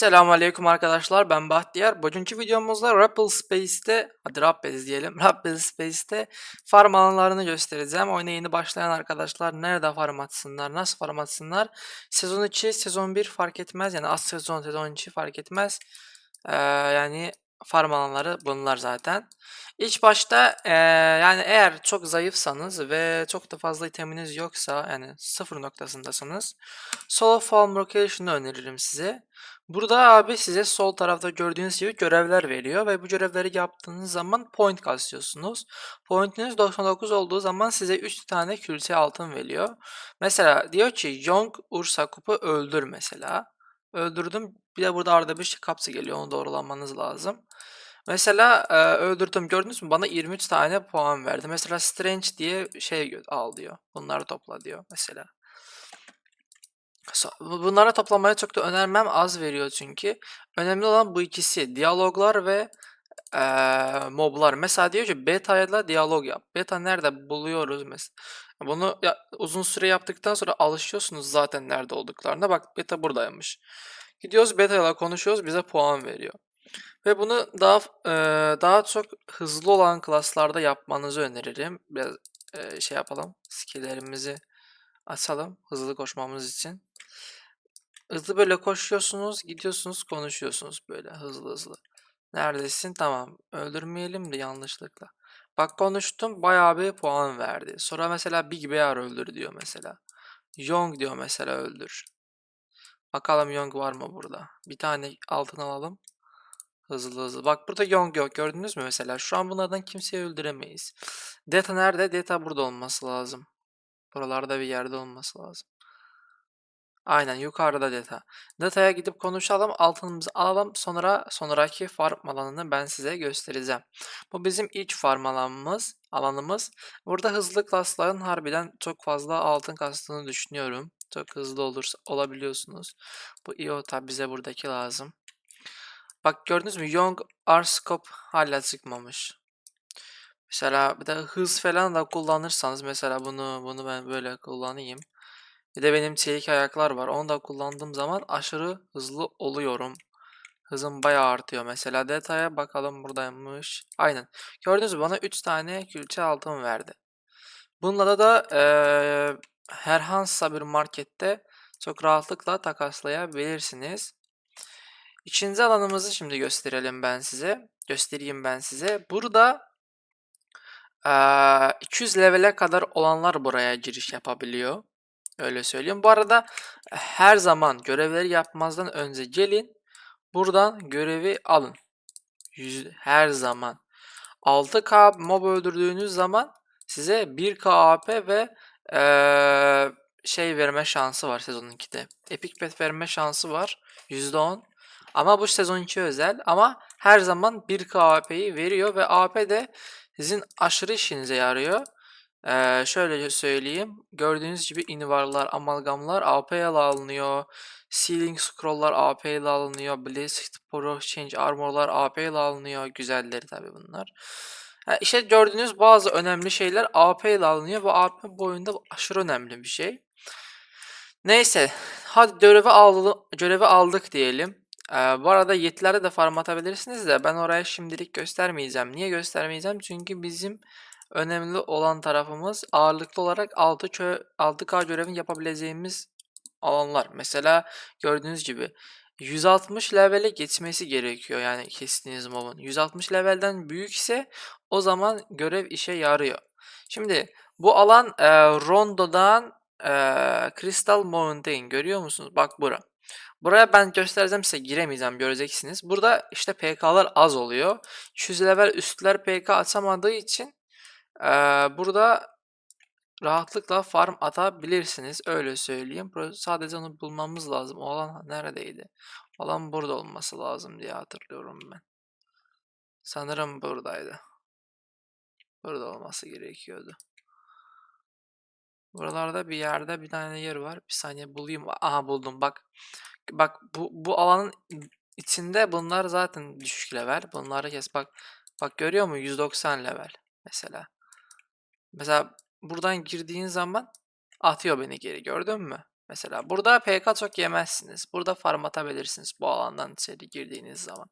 Selamünaleyküm arkadaşlar ben Bahtiyar. Bugünkü videomuzda Rappel Space'te, hadi Rappel diyelim, Rappel Space'te farm alanlarını göstereceğim. Oyuna yeni başlayan arkadaşlar nerede farm atsınlar, nasıl farm atsınlar? Sezon 2, sezon 1 fark etmez. Yani az sezon, sezon 2 fark etmez. Ee, yani farm alanları bunlar zaten. İlk başta ee, yani eğer çok zayıfsanız ve çok da fazla iteminiz yoksa yani sıfır noktasındasınız Solo Farm Location'ı öneririm size. Burada abi size sol tarafta gördüğünüz gibi görevler veriyor ve bu görevleri yaptığınız zaman point kasıyorsunuz. Pointiniz 99 olduğu zaman size 3 tane külçe altın veriyor. Mesela diyor ki Young Ursa Kup'u öldür mesela. Öldürdüm. Bir de burada arada bir şey kapsı geliyor. Onu doğrulamanız lazım. Mesela e, öldürdüm gördünüz mü? Bana 23 tane puan verdi. Mesela Strange diye şey al diyor. Bunları topla diyor mesela. So- bu- Bunları toplamaya çok da önermem az veriyor çünkü. Önemli olan bu ikisi. Diyaloglar ve eee, moblar. Mesela diyor ki beta ile diyalog yap. Beta nerede buluyoruz mesela. Bunu ya- uzun süre yaptıktan sonra alışıyorsunuz zaten nerede olduklarına. Bak beta buradaymış. Gidiyoruz beta ile konuşuyoruz bize puan veriyor. Ve bunu daha eee, daha çok hızlı olan klaslarda yapmanızı öneririm. Biraz eee, şey yapalım. Skill'lerimizi açalım hızlı koşmamız için. Hızlı böyle koşuyorsunuz, gidiyorsunuz, konuşuyorsunuz böyle hızlı hızlı. Neredesin? Tamam. Öldürmeyelim de yanlışlıkla. Bak konuştum, bayağı bir puan verdi. Sonra mesela Big Bear öldür diyor mesela. Young diyor mesela öldür. Bakalım Young var mı burada? Bir tane altın alalım. Hızlı hızlı. Bak burada Young yok. Gördünüz mü mesela? Şu an bunlardan kimseyi öldüremeyiz. Data nerede? Data burada olması lazım. Buralarda bir yerde olması lazım. Aynen yukarıda data. Data'ya gidip konuşalım, altınımızı alalım. Sonra sonraki farm alanını ben size göstereceğim. Bu bizim ilk farm alanımız, alanımız. Burada hızlı klasların harbiden çok fazla altın kastığını düşünüyorum. Çok hızlı olursa olabiliyorsunuz. Bu tabi bize buradaki lazım. Bak gördünüz mü? Young R-Scope hala çıkmamış. Mesela bir de hız falan da kullanırsanız mesela bunu bunu ben böyle kullanayım. Bir de benim çelik ayaklar var. Onu da kullandığım zaman aşırı hızlı oluyorum. Hızım bayağı artıyor. Mesela detaya bakalım buradaymış. Aynen. Gördünüz mü bana 3 tane külçe altın verdi. Bununla da eee herhangi bir markette çok rahatlıkla takaslayabilirsiniz. İkinci alanımızı şimdi gösterelim ben size. Göstereyim ben size. Burada eee 200 levele kadar olanlar buraya giriş yapabiliyor. Öyle söyleyeyim. Bu arada her zaman görevleri yapmazdan önce gelin. Buradan görevi alın. Her zaman. 6K mob öldürdüğünüz zaman size 1K AP ve eee, şey verme şansı var sezon 2'de. Epic Pet verme şansı var. %10. Ama bu sezon 2 özel. Ama her zaman 1K AP'yi veriyor ve AP de sizin aşırı işinize yarıyor. Ee, şöyle söyleyeyim. Gördüğünüz gibi inivarlar, amalgamlar AP ile alınıyor. Sealing scroll'lar AP ile alınıyor. Blessed Pro Change Armor'lar AP ile alınıyor. Güzelleri tabii bunlar. Ha, işte gördüğünüz bazı önemli şeyler AP ile alınıyor ve AP bu oyunda aşırı önemli bir şey. Neyse, hadi görevi, aldı, görevi aldık diyelim. Ee, bu arada yetlerde de farm atabilirsiniz de ben oraya şimdilik göstermeyeceğim. Niye göstermeyeceğim? Çünkü bizim önemli olan tarafımız ağırlıklı olarak 6 kö 6K görevin yapabileceğimiz alanlar. Mesela gördüğünüz gibi 160 levele geçmesi gerekiyor yani kestiğiniz mobun. 160 levelden büyükse o zaman görev işe yarıyor. Şimdi bu alan e, Rondo'dan e, Crystal Mountain görüyor musunuz? Bak bura. Buraya ben göstereceğim size giremeyeceğim göreceksiniz. Burada işte PK'lar az oluyor. 200 level üstler PK atamadığı için ee, burada rahatlıkla farm atabilirsiniz. Öyle söyleyeyim. Sadece onu bulmamız lazım. O alan neredeydi? O alan burada olması lazım diye hatırlıyorum ben. Sanırım buradaydı. Burada olması gerekiyordu. Buralarda bir yerde bir tane yer var. Bir saniye bulayım. Aha buldum bak. Bak bu, bu alanın içinde bunlar zaten düşük level. Bunları kes bak. Bak görüyor musun? 190 level mesela. Mesela buradan girdiğin zaman atıyor beni geri gördün mü? Mesela burada PK çok yemezsiniz. Burada farm atabilirsiniz bu alandan içeri girdiğiniz zaman.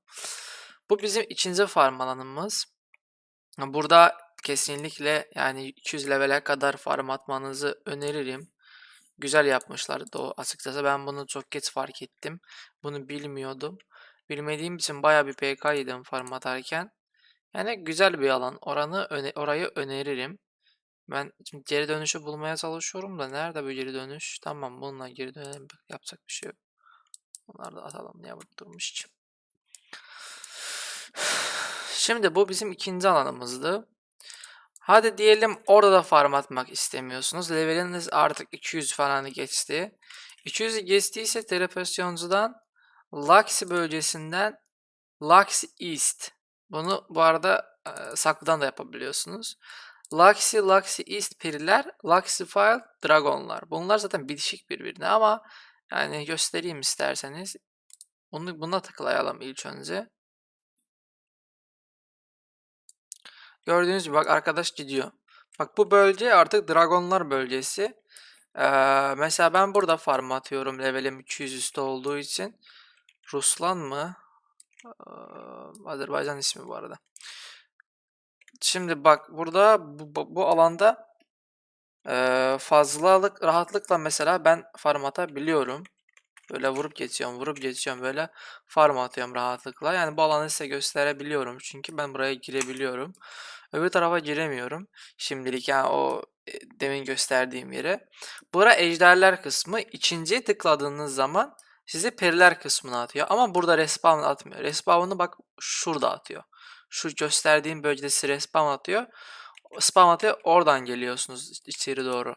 Bu bizim ikinci farm alanımız. Burada kesinlikle yani 200 level'e kadar farm atmanızı öneririm. Güzel yapmışlar o açıkçası ben bunu çok geç fark ettim. Bunu bilmiyordum. Bilmediğim için baya bir PK yedim farm atarken. Yani güzel bir alan. Oranı öne- orayı öneririm. Ben şimdi geri dönüşü bulmaya çalışıyorum da nerede bu geri dönüş? Tamam bununla geri dönelim. Yapacak bir şey yok. Bunları da atalım. Niye burada durmuş? Şimdi bu bizim ikinci alanımızdı. Hadi diyelim orada da farm atmak istemiyorsunuz. Leveliniz artık 200 falan geçti. 200'ü geçtiyse televizyoncudan Laxi bölgesinden Laxi East. Bunu bu arada e, saklıdan da yapabiliyorsunuz. Laxi, Laxi East periler, Laxifile dragonlar. Bunlar zaten bitişik birbirine ama yani göstereyim isterseniz. Bunu buna tıklayalım ilk önce. Gördüğünüz gibi bak arkadaş gidiyor. Bak bu bölge artık dragonlar bölgesi. Ee, mesela ben burada farm atıyorum levelim 200 üstü olduğu için. Ruslan mı? Ee, Azerbaycan ismi bu arada. Şimdi bak burada bu, bu- alanda eee, fazlalık rahatlıkla mesela ben farm atabiliyorum. Böyle vurup geçiyorum, vurup geçiyorum böyle farm atıyorum rahatlıkla. Yani bu alanı size gösterebiliyorum çünkü ben buraya girebiliyorum. Öbür tarafa giremiyorum. Şimdilik yani o e, demin gösterdiğim yere. Bura ejderler kısmı. İkinciye tıkladığınız zaman sizi periler kısmına atıyor. Ama burada respawn atmıyor. Respawn'ı bak şurada atıyor. Şu gösterdiğim bölgede size respawn atıyor. Spam atıyor. Oradan geliyorsunuz içeri doğru.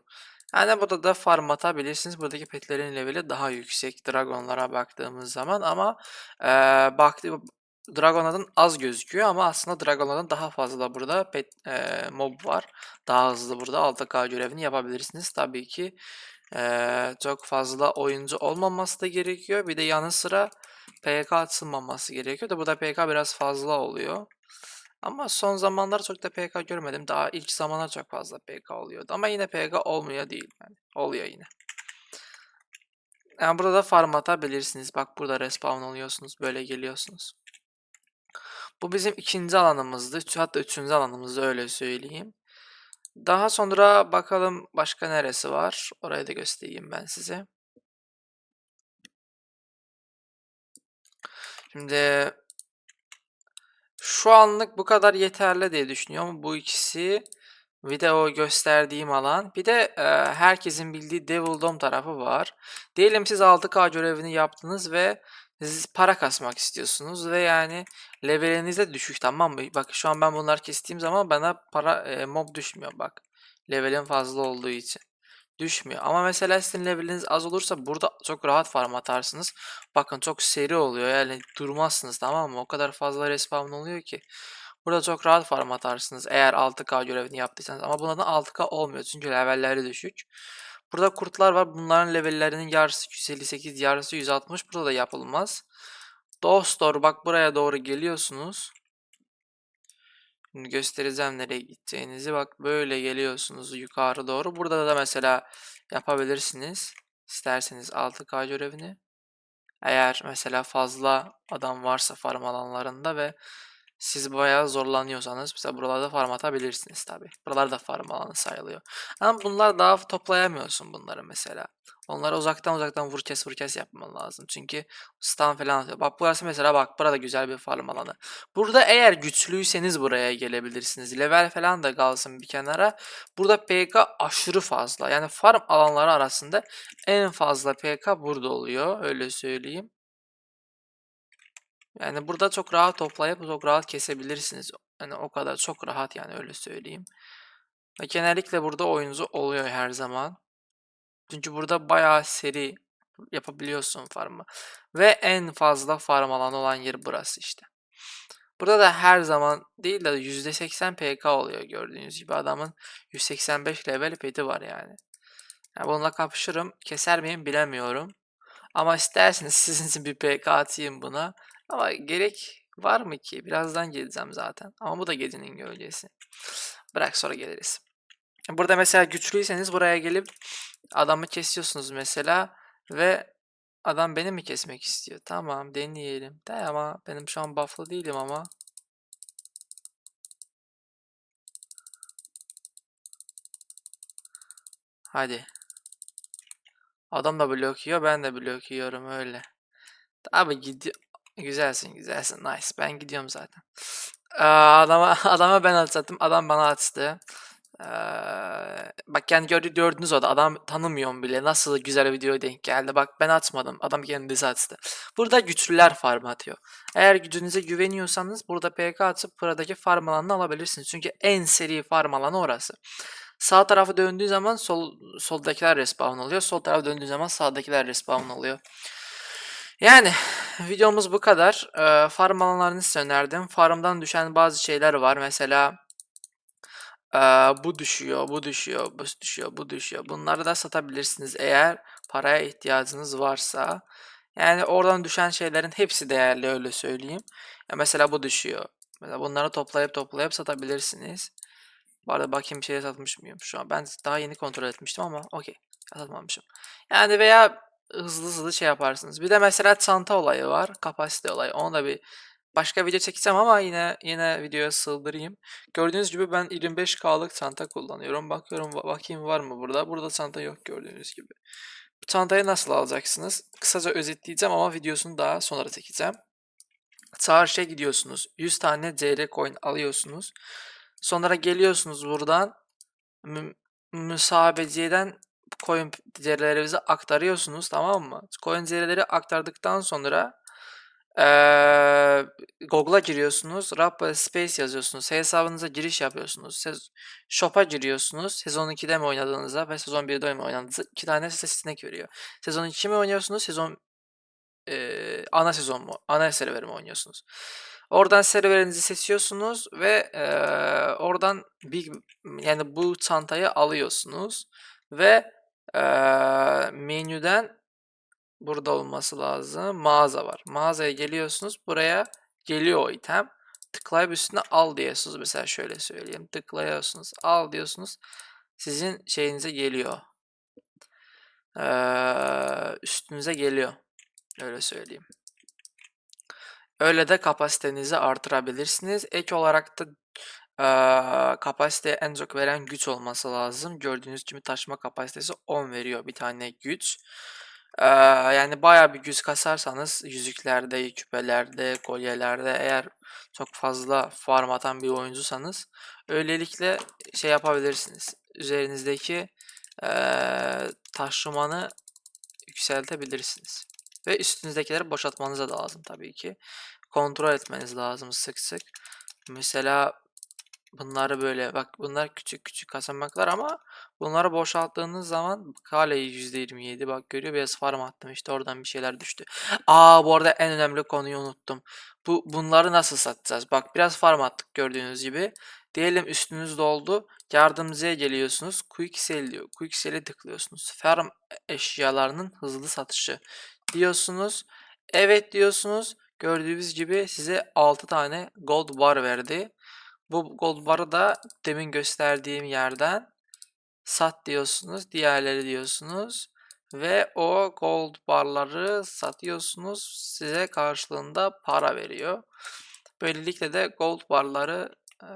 Yani burada da farm atabilirsiniz. Buradaki petlerin leveli daha yüksek Dragonlara baktığımız zaman ama eee baktı Dragonlardan az gözüküyor ama aslında Dragonlardan daha fazla burada pet, eee, mob var. Daha hızlı burada 6K görevini yapabilirsiniz. Tabii ki eee, çok fazla oyuncu olmaması da gerekiyor. Bir de yanı sıra PK atılmaması gerekiyor da burada PK biraz fazla oluyor. Ama son zamanlar çok da PK görmedim. Daha ilk zamanlar çok fazla PK oluyordu. Ama yine PK olmuyor değil yani. Oluyor yine. Yani burada da farm atabilirsiniz. Bak burada respawn oluyorsunuz. Böyle geliyorsunuz. Bu bizim ikinci alanımızdı. Hatta üçüncü alanımızdı öyle söyleyeyim. Daha sonra bakalım başka neresi var. Orayı da göstereyim ben size. Şimdi şu anlık bu kadar yeterli diye düşünüyorum. Bu ikisi bir de o gösterdiğim alan. Bir de e, herkesin bildiği Devil Dome tarafı var. Diyelim siz 6K görevini yaptınız ve siz para kasmak istiyorsunuz ve yani leveliniz de düşük tamam mı? Bak şu an ben bunları kestiğim zaman bana para e, mob düşmüyor bak. Levelin fazla olduğu için. Düşmüyor. Ama mesela sizin leveliniz az olursa burada çok rahat farm atarsınız. Bakın çok seri oluyor yani durmazsınız tamam mı? O kadar fazla respawn oluyor ki. Burada çok rahat farm atarsınız eğer 6K görevini yaptıysanız. Ama bundan 6K olmuyor çünkü levelleri düşük. Burada kurtlar var. Bunların levellerinin yarısı 158, yarısı 160. Burada da yapılmaz. Dostor bak buraya doğru geliyorsunuz. Şimdi göstereceğim nereye gideceğinizi. Bak böyle geliyorsunuz yukarı doğru. Burada da mesela yapabilirsiniz. İsterseniz 6K görevini. Eğer mesela fazla adam varsa farm alanlarında ve siz bayağı zorlanıyorsanız mesela buralarda farm atabilirsiniz tabi. Buralar da farm alanı sayılıyor. Ama bunlar daha toplayamıyorsun bunları mesela. Onları uzaktan uzaktan vur kes vur kes yapman lazım. Çünkü stun falan atıyor. Bak burası mesela bak burada güzel bir farm alanı. Burada eğer güçlüyseniz buraya gelebilirsiniz. Level falan da kalsın bir kenara. Burada PK aşırı fazla. Yani farm alanları arasında en fazla PK burada oluyor. Öyle söyleyeyim. Yani burada çok rahat toplayıp çok rahat kesebilirsiniz. Yani o kadar çok rahat yani öyle söyleyeyim. Ve genellikle burada oyuncu oluyor her zaman. Çünkü burada bayağı seri yapabiliyorsun farmı. Ve en fazla farm alanı olan yer burası işte. Burada da her zaman değil de %80 PK oluyor gördüğünüz gibi. Adamın 185 level peti var yani. yani bununla kapışırım. Keser miyim bilemiyorum. Ama isterseniz sizin için bir PK atayım buna. Ama gerek var mı ki? Birazdan geleceğim zaten. Ama bu da gecenin gölgesi. Bırak sonra geliriz. Burada mesela güçlüyseniz buraya gelip Adamı kesiyorsunuz mesela ve adam beni mi kesmek istiyor? Tamam deneyelim. De ama benim şu an buff'lı değilim ama. Hadi. Adam da blok yiyor, ben de blok yiyorum öyle. Abi gidiyor. Güzelsin, güzelsin. Nice. Ben gidiyorum zaten. Aa, adama adama ben atsattım. Adam bana attı. Ee, bak yani gördü, gördünüz orada adam tanımıyorum bile. Nasıl güzel video denk geldi. Bak ben atmadım. Adam kendisi attı. Burada güçlüler farm atıyor. Eğer gücünüze güveniyorsanız burada PK atıp buradaki farm alanını alabilirsiniz. Çünkü en seri farm alanı orası. Sağ tarafı döndüğü zaman sol soldakiler respawn oluyor. Sol tarafa döndüğü zaman sağdakiler respawn oluyor. Yani videomuz bu kadar. Ee, farm alanlarını size önerdim. Farmdan düşen bazı şeyler var. Mesela ee, bu düşüyor, bu düşüyor, bu düşüyor, bu düşüyor. Bunları da satabilirsiniz eğer paraya ihtiyacınız varsa. Yani oradan düşen şeylerin hepsi değerli öyle söyleyeyim. Ya mesela bu düşüyor. Mesela bunları toplayıp toplayıp satabilirsiniz. Bu arada bakayım bir şeye satmış mıyım şu an. Ben daha yeni kontrol etmiştim ama okey. Satmamışım. Yani veya hızlı hızlı şey yaparsınız. Bir de mesela çanta olayı var. Kapasite olayı. Onu da bir başka video çekeceğim ama yine yine videoya sığdırayım. Gördüğünüz gibi ben 25K'lık çanta kullanıyorum. Bakıyorum bakayım var mı burada. Burada çanta yok gördüğünüz gibi. Bu çantayı nasıl alacaksınız? Kısaca özetleyeceğim ama videosunu daha sonra çekeceğim. Çarşıya gidiyorsunuz. 100 tane CR coin alıyorsunuz. Sonra geliyorsunuz buradan mü müsabeciden coin CR'lerinizi aktarıyorsunuz tamam mı? Coin CR'leri aktardıktan sonra ee, Google'a giriyorsunuz. Rap Space yazıyorsunuz. Hesabınıza giriş yapıyorsunuz. Sez Shop'a giriyorsunuz. Sezon 2'de mi oynadığınızda ve sezon 1'de mi oynadığınızda iki tane seçenek veriyor. Sezon 2 mi oynuyorsunuz? Sezon e, ana sezon mu? Ana server mi oynuyorsunuz? Oradan serverinizi seçiyorsunuz ve e, oradan bir yani bu çantayı alıyorsunuz ve e, menüden burada olması lazım. Mağaza var. Mağazaya geliyorsunuz. Buraya geliyor o item. Tıklayıp üstüne al diyorsunuz. Mesela şöyle söyleyeyim. Tıklıyorsunuz. Al diyorsunuz. Sizin şeyinize geliyor. Ee, üstünüze geliyor. Öyle söyleyeyim. Öyle de kapasitenizi artırabilirsiniz. Ek olarak da ee, kapasiteye en çok veren güç olması lazım. Gördüğünüz gibi taşıma kapasitesi 10 veriyor bir tane güç. Ee, yani bayağı bir güç kasarsanız yüzüklerde, küpelerde, kolyelerde eğer çok fazla farm atan bir oyuncusanız öylelikle şey yapabilirsiniz. Üzerinizdeki ee, taşımanı yükseltebilirsiniz. Ve üstünüzdekileri boşaltmanız da lazım tabii ki. Kontrol etmeniz lazım sık sık. Mesela bunları böyle bak bunlar küçük küçük kasamaklar ama bunları boşalttığınız zaman kaleyi %27 bak görüyor biraz farm attım işte oradan bir şeyler düştü. Aa bu arada en önemli konuyu unuttum. Bu bunları nasıl satacağız? Bak biraz farm attık gördüğünüz gibi. Diyelim üstünüz doldu. Yardımcıya geliyorsunuz. Quick sell diyor. Quick sell'e tıklıyorsunuz. Farm eşyalarının hızlı satışı diyorsunuz. Evet diyorsunuz. Gördüğünüz gibi size 6 tane gold bar verdi. Bu gold barı da demin gösterdiğim yerden sat diyorsunuz. Diğerleri diyorsunuz. Ve o gold barları satıyorsunuz. Size karşılığında para veriyor. Böylelikle de gold barları e,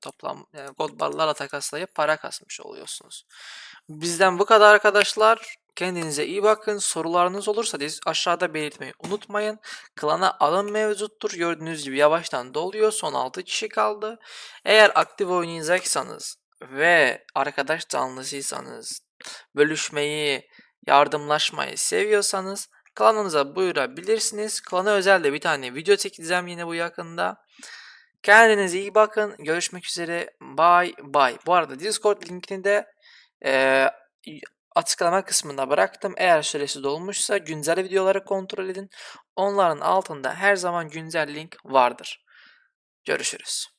toplam yani gold barlarla takaslayıp para kasmış oluyorsunuz. Bizden bu kadar arkadaşlar. Kendinize iyi bakın. Sorularınız olursa diz aşağıda belirtmeyi unutmayın. Klana alım mevcuttur. Gördüğünüz gibi yavaştan doluyor. Son 6 kişi kaldı. Eğer aktif oynayacaksanız ve arkadaş canlısıysanız, bölüşmeyi, yardımlaşmayı seviyorsanız klanımıza buyurabilirsiniz. Klana özel de bir tane video çekeceğim yine bu yakında. Kendinize iyi bakın. Görüşmek üzere. Bye bye. Bu arada Discord linkini de e, açıklama kısmında bıraktım. Eğer süresi dolmuşsa güncel videoları kontrol edin. Onların altında her zaman güncel link vardır. Görüşürüz.